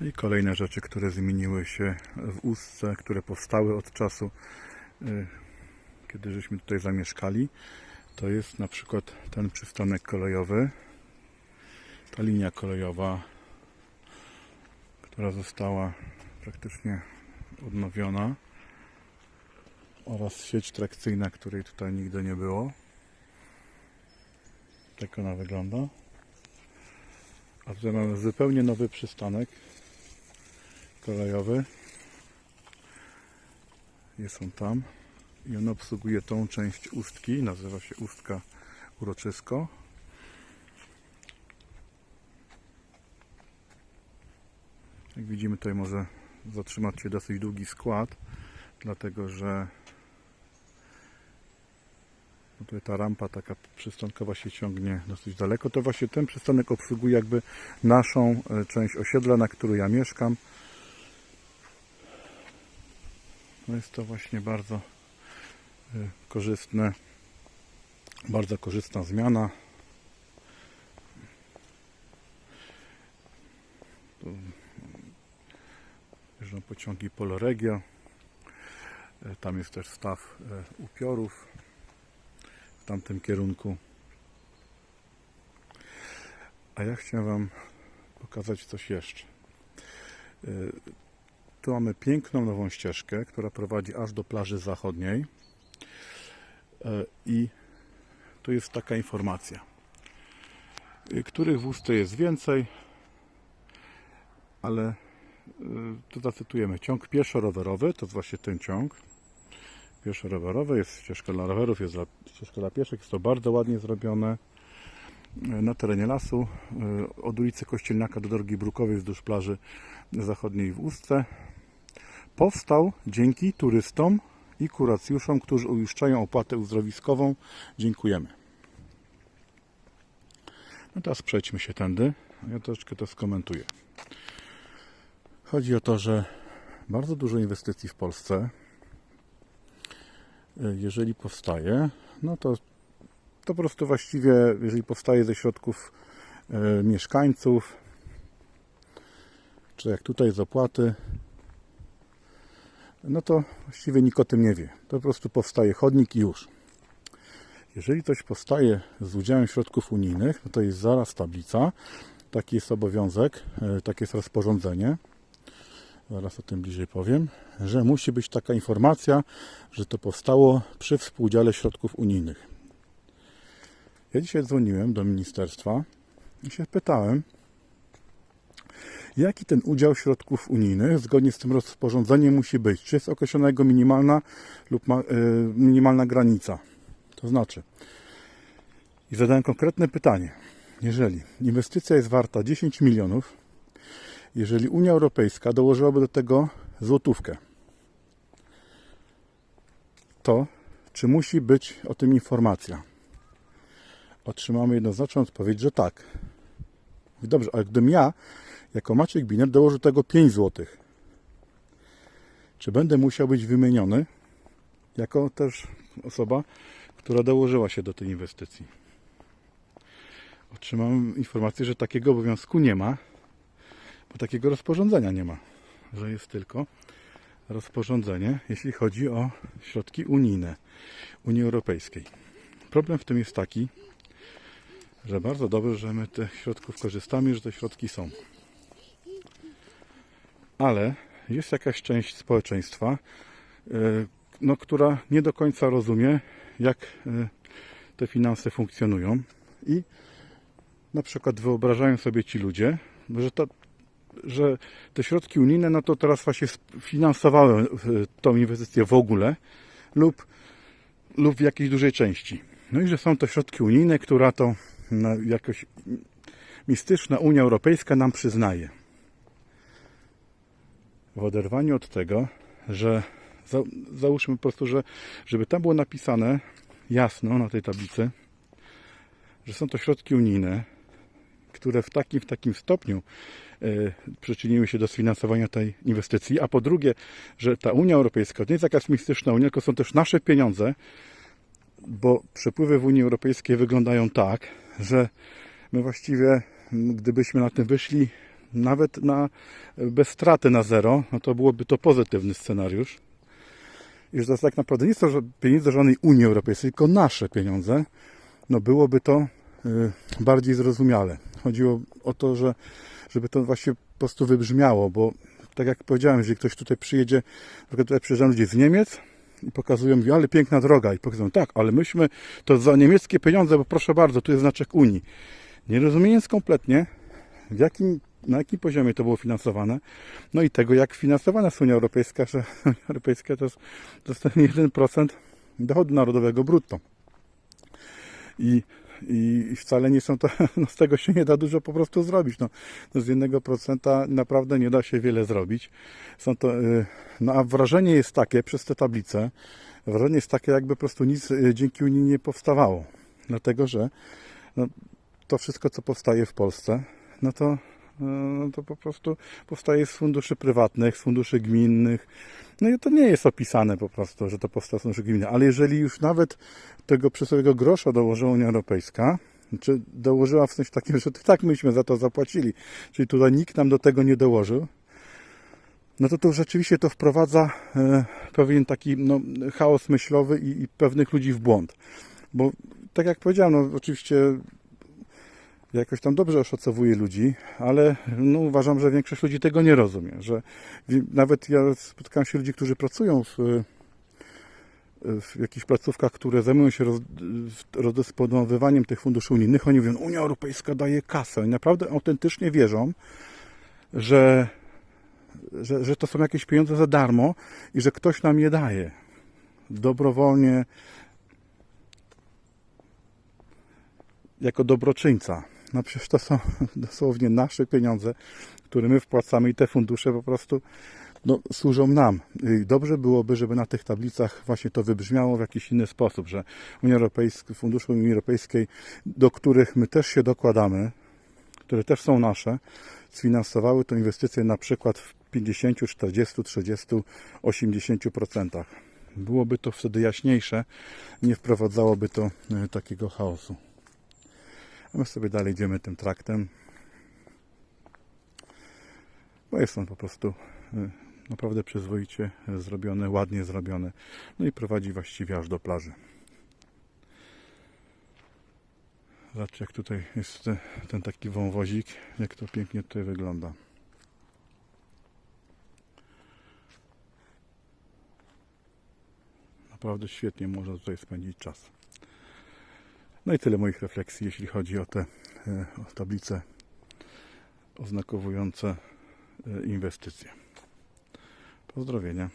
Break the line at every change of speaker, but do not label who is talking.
I kolejne rzeczy, które zmieniły się w Ustce, które powstały od czasu, y, kiedy żeśmy tutaj zamieszkali, to jest na przykład ten przystanek kolejowy, ta linia kolejowa, która została praktycznie odnowiona oraz sieć trakcyjna, której tutaj nigdy nie było. Tak ona wygląda. A tutaj mamy zupełnie nowy przystanek kolejowy. Jest on tam i on obsługuje tą część ustki, nazywa się ustka uroczysko. Jak widzimy tutaj może zatrzymać się dosyć długi skład, dlatego że no tutaj ta rampa taka przystankowa się ciągnie dosyć daleko. To właśnie ten przystanek obsługuje jakby naszą e, część osiedla, na której ja mieszkam. No jest to właśnie bardzo e, korzystne, bardzo korzystna zmiana. Jeżdżą pociągi Poloregio. E, Tam jest też staw e, upiorów w tamtym kierunku. A ja chciałem Wam pokazać coś jeszcze. Tu mamy piękną nową ścieżkę, która prowadzi aż do plaży zachodniej. E, I tu jest taka informacja. e, Których wóz to jest więcej, ale e, tu zacytujemy. Ciąg pieszo-rowerowy to jest właśnie ten ciąg. Pieszo-rowerowy jest ścieżka dla rowerów, jest ścieżka dla pieszych. Jest to bardzo ładnie zrobione e, na terenie lasu od ulicy Kościelniaka do drogi Brukowej wzdłuż plaży zachodniej w Ustce. Powstał dzięki turystom i kuracjuszom, którzy uiszczają opłatę uzdrowiskową. Dziękujemy. No teraz przejdźmy się tędy. Ja troszeczkę to skomentuję. Chodzi o to, że bardzo dużo inwestycji w Polsce, e, jeżeli powstaje, no to, to po prostu właściwie, jeżeli powstaje ze środków e, mieszkańców, czy jak tutaj z opłaty, no to właściwie nikt o tym nie wie. To po prostu powstaje chodnik i już. Jeżeli coś powstaje z udziałem środków unijnych, no to jest zaraz tablica, taki jest obowiązek, e, takie jest rozporządzenie, zaraz o tym bliżej powiem, że musi być taka informacja, że to powstało przy współudziale środków unijnych. Ja dzisiaj dzwoniłem do ministerstwa i się pytałem, jaki ten udział środków unijnych zgodnie z tym rozporządzeniem musi być. Czy jest określona jego minimalna lub ma, y, minimalna granica? To znaczy, i zadałem konkretne pytanie. Jeżeli inwestycja jest warta 10 milionów, jeżeli Unia Europejska dołożyłaby do tego złotówkę, to czy musi być o tym informacja? Otrzymamy jednoznaczną odpowiedź, że tak. Dobrze, ale gdybym ja, jako Maciek Biner, dołożył tego 5 zł, czy będę musiał być wymieniony jako też osoba, która dołożyła się do tej inwestycji? Otrzymałem informację, że takiego obowiązku nie ma, bo takiego rozporządzenia nie ma, że jest tylko rozporządzenie, jeśli chodzi o środki unijne Unii Europejskiej. Problem w tym jest taki, że bardzo dobrze, że my tych środków korzystamy, że te środki są. Ale jest jakaś część społeczeństwa, y, no, która nie do końca rozumie, jak y, te finanse funkcjonują i na przykład wyobrażają sobie ci ludzie, że, że te środki unijne, no to teraz właśnie finansowały y, tą inwestycję w ogóle lub, lub w jakiejś dużej części. No i że są to środki unijne, która to no, jakoś mistyczna Unia Europejska nam przyznaje. W oderwaniu od tego, że za, załóżmy po prostu, że żeby tam było napisane jasno na tej tablicy, że są to środki unijne, które w takim, w takim stopniu e, przyczyniły się do sfinansowania tej inwestycji, a po drugie, że ta Unia Europejska to nie jest jakaś mistyczna Unia, tylko są też nasze pieniądze, bo przepływy w Unii Europejskiej wyglądają tak, że my właściwie, gdybyśmy na tym wyszli, nawet na, bez straty na zero, no to byłoby to pozytywny scenariusz. I że to tak naprawdę nie są pieniądze żadnej Unii Europejskiej, tylko nasze pieniądze, no byłoby to y, bardziej zrozumiale. Chodziło o to, że żeby to właśnie po prostu wybrzmiało, bo tak jak powiedziałem, jeżeli ktoś tutaj przyjedzie, na przykład tutaj przyjeżdżają ludzie z Niemiec i pokazują, mi, ale piękna droga i pokazują, tak, ale myśmy to za niemieckie pieniądze, bo proszę bardzo, tu jest znaczek Unii. Nie rozumiejąc kompletnie, w jakim, na jakim poziomie to było finansowane, no i tego, jak finansowana jest Unia Europejska, że Unia Europejska to ten 1% dochodu narodowego brutto. I, i, wcale nie są to, no z tego się nie da dużo po prostu zrobić. No, no z 1% naprawdę nie da się wiele zrobić. Są to, y, no a wrażenie jest takie przez te tablice, wrażenie jest takie, jakby po prostu nic y, dzięki Unii nie powstawało. Dlatego, że no, to wszystko, co powstaje w Polsce, no to, no to po prostu powstaje z funduszy prywatnych, z funduszy gminnych. No i to nie jest opisane po prostu, że to powstało z funduszy gminnych. Ale jeżeli już nawet tego przysłowiowego grosza dołożyła Unia Europejska, czy dołożyła w sensie takim, że tak myśmy za to zapłacili, czyli tutaj nikt nam do tego nie dołożył, no to to rzeczywiście to wprowadza e, pewien taki no, chaos myślowy i, i pewnych ludzi w błąd. Bo tak jak powiedziałem, no oczywiście jakoś tam dobrze oszacowuję ludzi, ale no, uważam, że większość ludzi tego nie rozumie, że nawet ja spotkałem się ludzi, którzy pracują w, w jakichś placówkach, które zajmują się roz, rozdysponowywaniem tych funduszy unijnych, oni mówią, Unia Europejska daje kasę. Oni naprawdę autentycznie wierzą, że, że, że to są jakieś pieniądze za darmo i że ktoś nam je daje. Dobrowolnie, jako dobroczyńca. No przecież to są dosłownie nasze pieniądze, które my wpłacamy i te fundusze po prostu no, służą nam. Dobrze byłoby, żeby na tych tablicach właśnie to wybrzmiało w jakiś inny sposób, że Unia Europejska, fundusze Unii Europejskiej, do których my też się dokładamy, które też są nasze, sfinansowały tę inwestycję na przykład w 50, 40, 30, 80%. Byłoby to wtedy jaśniejsze, nie wprowadzałoby to e, takiego chaosu. My sobie dalej idziemy tym traktem. Bo jest on po prostu y, naprawdę przyzwoicie zrobiony, ładnie zrobiony. No i prowadzi właściwie aż do plaży. Zobaczcie jak tutaj jest te- ten taki wąwozik, jak to pięknie tutaj wygląda. Naprawdę świetnie można tutaj spędzić czas. No i tyle moich refleksji, jeśli chodzi o te e, o tablice oznakowujące e, inwestycje. Pozdrowienia.